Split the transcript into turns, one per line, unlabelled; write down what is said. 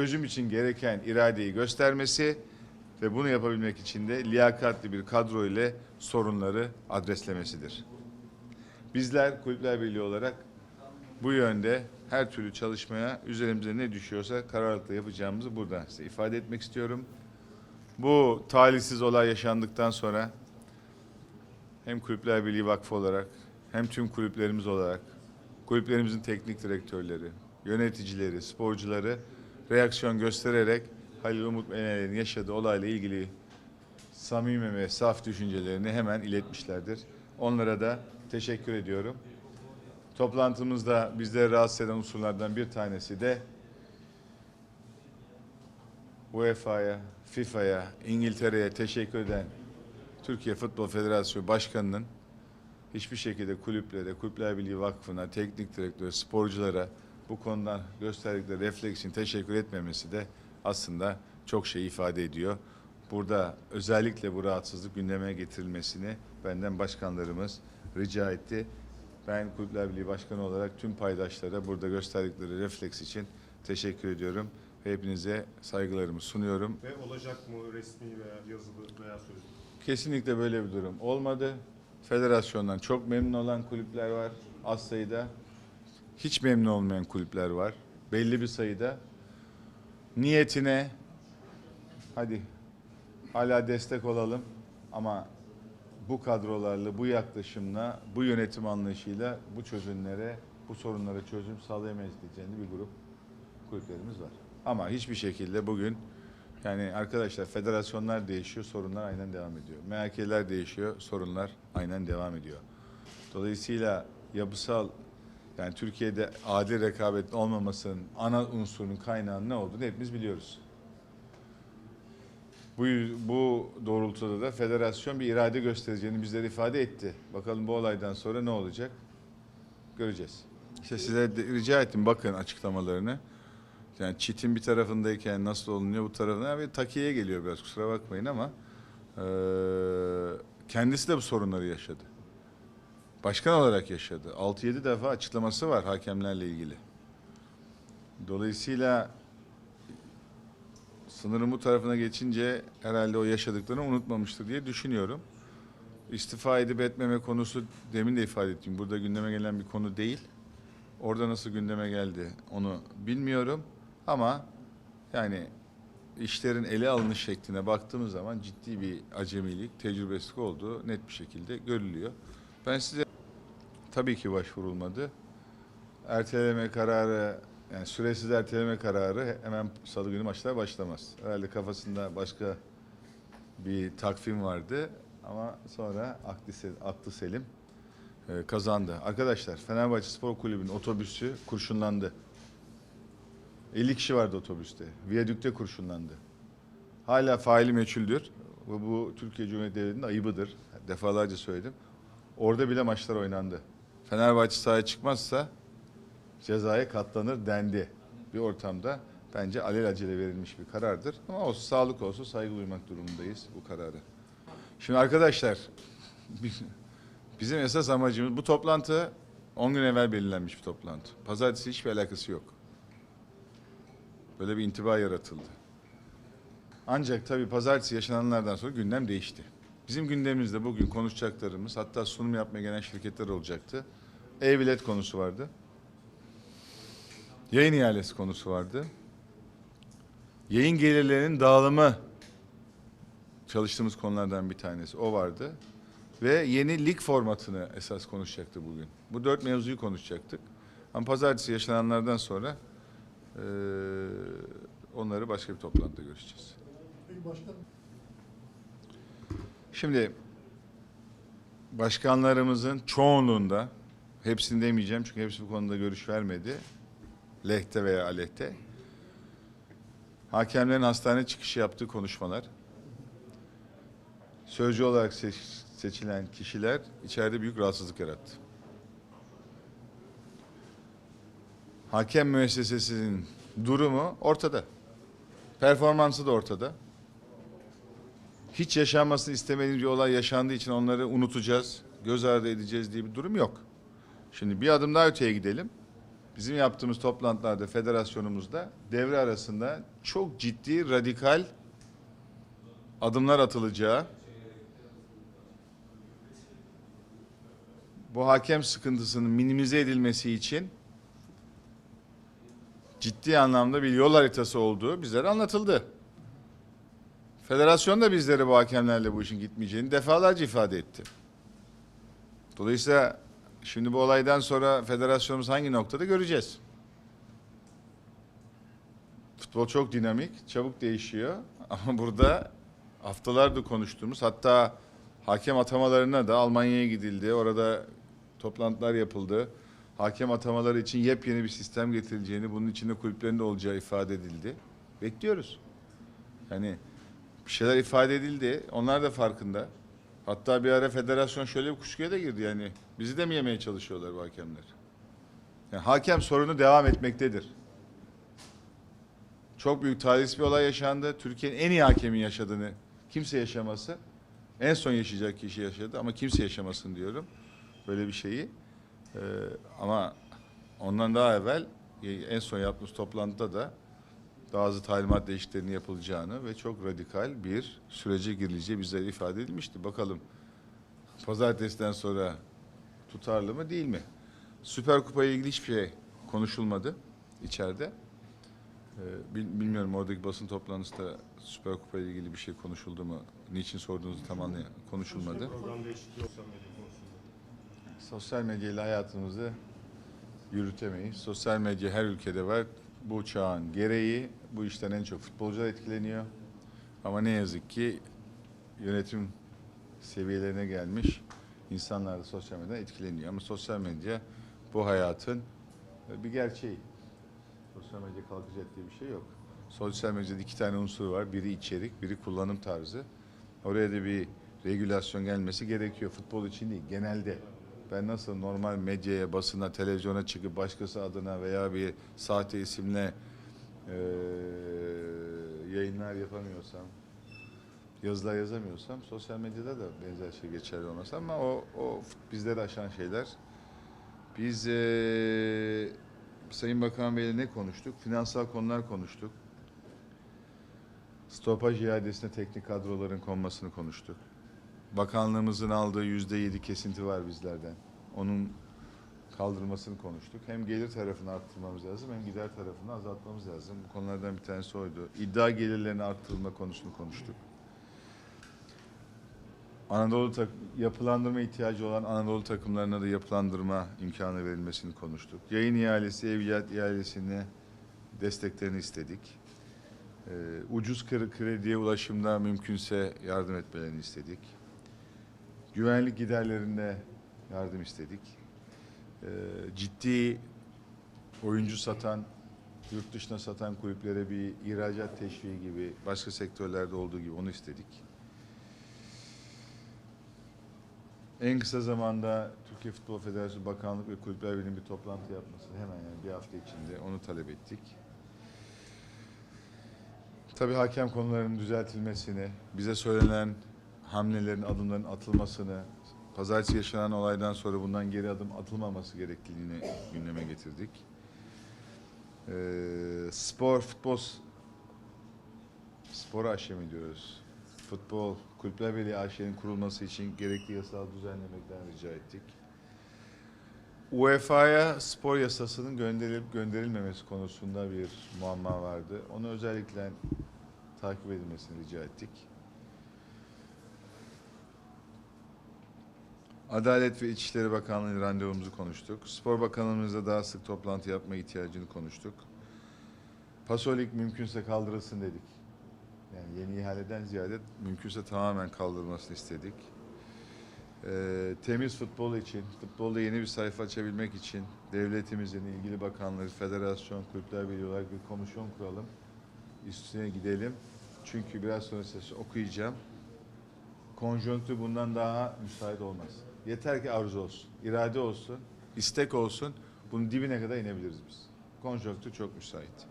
çözüm için gereken iradeyi göstermesi ve bunu yapabilmek için de liyakatli bir kadro ile sorunları adreslemesidir. Bizler Kulüpler Birliği olarak bu yönde her türlü çalışmaya üzerimize ne düşüyorsa kararlılıkla yapacağımızı buradan size ifade etmek istiyorum. Bu talihsiz olay yaşandıktan sonra hem Kulüpler Birliği Vakfı olarak hem tüm kulüplerimiz olarak kulüplerimizin teknik direktörleri, yöneticileri, sporcuları reaksiyon göstererek Halil Umut Meneler'in yaşadığı olayla ilgili samimi ve saf düşüncelerini hemen iletmişlerdir. Onlara da teşekkür ediyorum. Toplantımızda bizleri rahatsız eden unsurlardan bir tanesi de UEFA'ya, FIFA'ya, İngiltere'ye teşekkür eden Türkiye Futbol Federasyonu Başkanı'nın hiçbir şekilde kulüplere, Kulüpler Birliği Vakfı'na, teknik direktör, sporculara bu konudan gösterdikleri refleks için teşekkür etmemesi de aslında çok şey ifade ediyor. Burada özellikle bu rahatsızlık gündeme getirilmesini benden başkanlarımız rica etti. Ben Kulüpler Birliği Başkanı olarak tüm paydaşlara burada gösterdikleri refleks için teşekkür ediyorum. Ve hepinize saygılarımı sunuyorum.
Ve olacak mı resmi veya yazılı veya sözlü?
Kesinlikle böyle bir durum olmadı. Federasyondan çok memnun olan kulüpler var az sayıda. Hiç memnun olmayan kulüpler var. Belli bir sayıda. Niyetine hadi hala destek olalım ama bu kadrolarla, bu yaklaşımla, bu yönetim anlayışıyla bu çözümlere, bu sorunlara çözüm sağlayamayız diyeceğini bir grup kulüplerimiz var. Ama hiçbir şekilde bugün yani arkadaşlar federasyonlar değişiyor, sorunlar aynen devam ediyor. MHK'ler değişiyor, sorunlar aynen devam ediyor. Dolayısıyla yapısal yani Türkiye'de adil rekabetin olmamasının ana unsurunun kaynağının ne olduğunu hepimiz biliyoruz. Bu, bu doğrultuda da federasyon bir irade göstereceğini bizlere ifade etti. Bakalım bu olaydan sonra ne olacak? Göreceğiz. İşte size de rica ettim bakın açıklamalarını. Yani çitin bir tarafındayken nasıl olunuyor bu tarafına yani takiye geliyor biraz kusura bakmayın ama eee, kendisi de bu sorunları yaşadı. Başkan olarak yaşadı. 6-7 defa açıklaması var hakemlerle ilgili. Dolayısıyla sınırın bu tarafına geçince herhalde o yaşadıklarını unutmamıştır diye düşünüyorum. İstifa edip etmeme konusu demin de ifade ettim. Burada gündeme gelen bir konu değil. Orada nasıl gündeme geldi onu bilmiyorum. Ama yani işlerin ele alınış şekline baktığımız zaman ciddi bir acemilik, tecrübesizlik olduğu net bir şekilde görülüyor. Ben size tabii ki başvurulmadı. Erteleme kararı, yani süresiz erteleme kararı hemen salı günü maçlar başlamaz. Herhalde kafasında başka bir takvim vardı ama sonra aklı, aklı selim e, kazandı. Arkadaşlar Fenerbahçe Spor Kulübü'nün otobüsü kurşunlandı. 50 kişi vardı otobüste. Viyadükte kurşunlandı. Hala faili meçhuldür. Ve bu Türkiye Cumhuriyeti Devleti'nin ayıbıdır. Defalarca söyledim. Orada bile maçlar oynandı. Fenerbahçe sahaya çıkmazsa cezaya katlanır dendi. Bir ortamda bence alelacele verilmiş bir karardır. Ama olsun, sağlık olsun saygı duymak durumundayız bu kararı. Şimdi arkadaşlar biz- bizim esas amacımız bu toplantı 10 gün evvel belirlenmiş bir toplantı. Pazartesi hiçbir alakası yok. Böyle bir intiba yaratıldı. Ancak tabii pazartesi yaşananlardan sonra gündem değişti. Bizim gündemimizde bugün konuşacaklarımız hatta sunum yapmaya gelen şirketler olacaktı. E-bilet konusu vardı. Yayın ihalesi konusu vardı. Yayın gelirlerinin dağılımı çalıştığımız konulardan bir tanesi o vardı. Ve yeni lig formatını esas konuşacaktı bugün. Bu dört mevzuyu konuşacaktık. Ama pazartesi yaşananlardan sonra eee, onları başka bir toplantıda görüşeceğiz.
Peki başkanım.
Şimdi başkanlarımızın çoğunluğunda, hepsini demeyeceğim çünkü hepsi bu konuda görüş vermedi. Lehte veya aleyhte. Hakemlerin hastane çıkışı yaptığı konuşmalar, sözcü olarak seç- seçilen kişiler içeride büyük rahatsızlık yarattı. Hakem müessesesinin durumu ortada. Performansı da ortada hiç yaşanmasını istemediğimiz bir olay yaşandığı için onları unutacağız, göz ardı edeceğiz diye bir durum yok. Şimdi bir adım daha öteye gidelim. bizim yaptığımız toplantılarda federasyonumuzda devre arasında çok ciddi radikal adımlar atılacağı bu hakem sıkıntısının minimize edilmesi için ciddi anlamda bir yol haritası olduğu bizlere anlatıldı. Federasyon da bizlere bu hakemlerle bu işin gitmeyeceğini defalarca ifade etti. Dolayısıyla şimdi bu olaydan sonra federasyonumuz hangi noktada göreceğiz. Futbol çok dinamik, çabuk değişiyor. Ama burada haftalardır konuştuğumuz hatta hakem atamalarına da Almanya'ya gidildi. Orada toplantılar yapıldı. Hakem atamaları için yepyeni bir sistem getirileceğini, bunun içinde kulüplerin de olacağı ifade edildi. Bekliyoruz. Yani bir şeyler ifade edildi. Onlar da farkında. Hatta bir ara federasyon şöyle bir kuşkuya da girdi yani. Bizi de mi yemeye çalışıyorlar bu hakemler? Yani hakem sorunu devam etmektedir. Çok büyük talihsiz bir olay yaşandı. Türkiye'nin en iyi hakemin yaşadığını kimse yaşaması. En son yaşayacak kişi yaşadı ama kimse yaşamasın diyorum. Böyle bir şeyi. Ee, ama ondan daha evvel en son yaptığımız toplantıda da bazı talimat değişikliklerinin yapılacağını ve çok radikal bir sürece girileceği bizlere ifade edilmişti. Bakalım pazartesiden sonra tutarlı mı değil mi? Süper Kupa ile ilgili hiçbir şey konuşulmadı içeride. Ee, bil- bilmiyorum oradaki basın toplantısında Süper Kupa ile ilgili bir şey konuşuldu mu? Niçin sorduğunuzu tam anlay- konuşulmadı. Sosyal medyayla hayatımızı yürütemeyiz. Sosyal medya her ülkede var. Bu çağın gereği bu işten en çok futbolcular etkileniyor. Ama ne yazık ki yönetim seviyelerine gelmiş insanlar da sosyal medyadan etkileniyor. Ama sosyal medya bu hayatın bir gerçeği. Sosyal medya kalkacak diye bir şey yok. Sosyal medyada iki tane unsur var. Biri içerik, biri kullanım tarzı. Oraya da bir regülasyon gelmesi gerekiyor. Futbol için değil, genelde. Ben nasıl normal medyaya, basına, televizyona çıkıp başkası adına veya bir sahte isimle eee, yayınlar yapamıyorsam, yazılar yazamıyorsam sosyal medyada da benzer şey geçerli olmaz ama o, o bizleri aşan şeyler. Biz eee, Sayın Bakan Bey'le ne konuştuk? Finansal konular konuştuk. Stopaj iadesine teknik kadroların konmasını konuştuk. Bakanlığımızın aldığı yüzde yedi kesinti var bizlerden. Onun kaldırmasını konuştuk. Hem gelir tarafını arttırmamız lazım hem gider tarafını azaltmamız lazım. Bu konulardan bir tanesi oydu. İddia gelirlerini arttırma konusunu konuştuk. Anadolu tak yapılandırma ihtiyacı olan Anadolu takımlarına da yapılandırma imkanı verilmesini konuştuk. Yayın ihalesi, evliyat ihalesine desteklerini istedik. Ee, ucuz kre- krediye ulaşımda mümkünse yardım etmelerini istedik. Güvenlik giderlerinde yardım istedik. Ee, ciddi oyuncu satan, yurt dışına satan kulüplere bir ihracat teşviği gibi, başka sektörlerde olduğu gibi onu istedik. En kısa zamanda Türkiye Futbol Federasyonu Bakanlık ve Kulüpler Birliği'nin bir toplantı yapması hemen yani bir hafta içinde onu talep ettik. Tabii hakem konularının düzeltilmesini, bize söylenen hamlelerin, adımların atılmasını, pazartesi yaşanan olaydan sonra bundan geri adım atılmaması gerektiğini gündeme getirdik. Ee, spor, futbol, spor aşemi diyoruz. Futbol, Kulüpler Birliği AŞ'nin kurulması için gerekli yasal düzenlemekten rica ettik. UEFA'ya spor yasasının gönderilip gönderilmemesi konusunda bir muamma vardı. Onu özellikle takip edilmesini rica ettik. Adalet ve İçişleri Bakanlığı randevumuzu konuştuk. Spor Bakanlığımızla daha sık toplantı yapma ihtiyacını konuştuk. Pasolik mümkünse kaldırılsın dedik. Yani yeni ihaleden ziyade mümkünse tamamen kaldırılmasını istedik. Ee, temiz futbol için, futbolda yeni bir sayfa açabilmek için devletimizin ilgili bakanları, federasyon, kulüpler birliği olarak bir komisyon kuralım. Üstüne gidelim. Çünkü biraz sonra size okuyacağım. Konjonktür bundan daha müsait olmaz. Yeter ki arzu olsun, irade olsun, istek olsun. Bunun dibine kadar inebiliriz biz. Konjonktür çok müsait.